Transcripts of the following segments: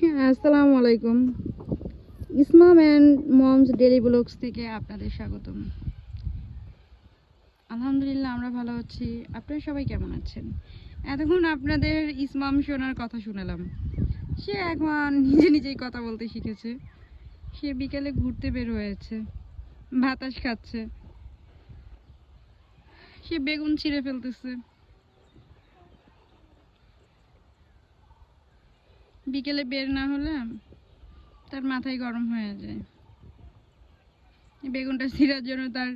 আসসালামু আলাইকুম। Ismam and moms daily blogs থেকে আপনাদের স্বাগতম। আলহামদুলিল্লাহ, আমরা ভালো আছি। আপনারা সবাই কেমন আছেন? এতক্ষণ আপনাদের ইসমাম শোনার কথা শুনালাম। সে এখন নিজে নিজেই কথা বলতে শিখেছে। সে বিকেলে ঘুরতে বের হয়েছে। বাতাস খাচ্ছে। সে বেগুন ছিঁড়ে ফেলতেছে। বিকেলে বের না হলে তার মাথায় গরম হয়ে যায়। বেগুনটা ছিঁড়ার জন্য তার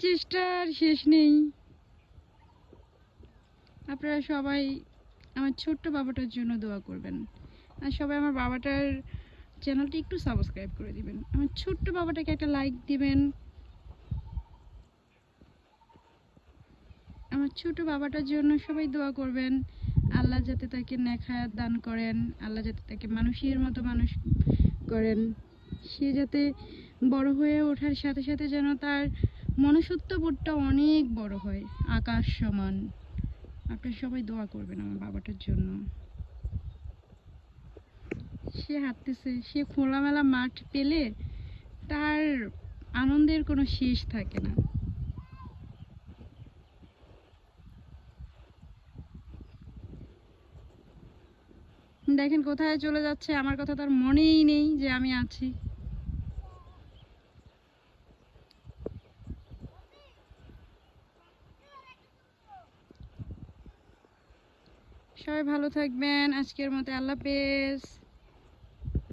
চেষ্টার শেষ নেই। আপনারা সবাই আমার ছোট্ট বাবাটার জন্য দোয়া করবেন। আর সবাই আমার বাবাটার চ্যানেলটি একটু সাবস্ক্রাইব করে দিবেন। আমার ছোট্ট বাবাটাকে একটা লাইক দিবেন। আমার ছোট বাবাটার জন্য সবাই দোয়া করবেন। আল্লাহ যাতে তাকে নেখায়াত দান করেন, আল্লাহ যাতে তাকে মানুষের মতো মানুষ করেন। সে যাতে বড় হয়ে ওঠার সাথে সাথে যেন তার মনুষ্যত্ববোধটা অনেক বড় হয়। আকাশ সমান। আপনারা সবাই দোয়া করবেন আমার বাবাটার জন্য। সে হাঁটতেছে, সে খোলামেলা মাঠ পেলে তার আনন্দের কোনো শেষ থাকে না। দেখেন কোথায় চলে যাচ্ছে, আমার কথা তার মনেই নেই যে আমি আছি। সবাই ভালো থাকবেন, আজকের মতো আল্লাহ হাফেজ।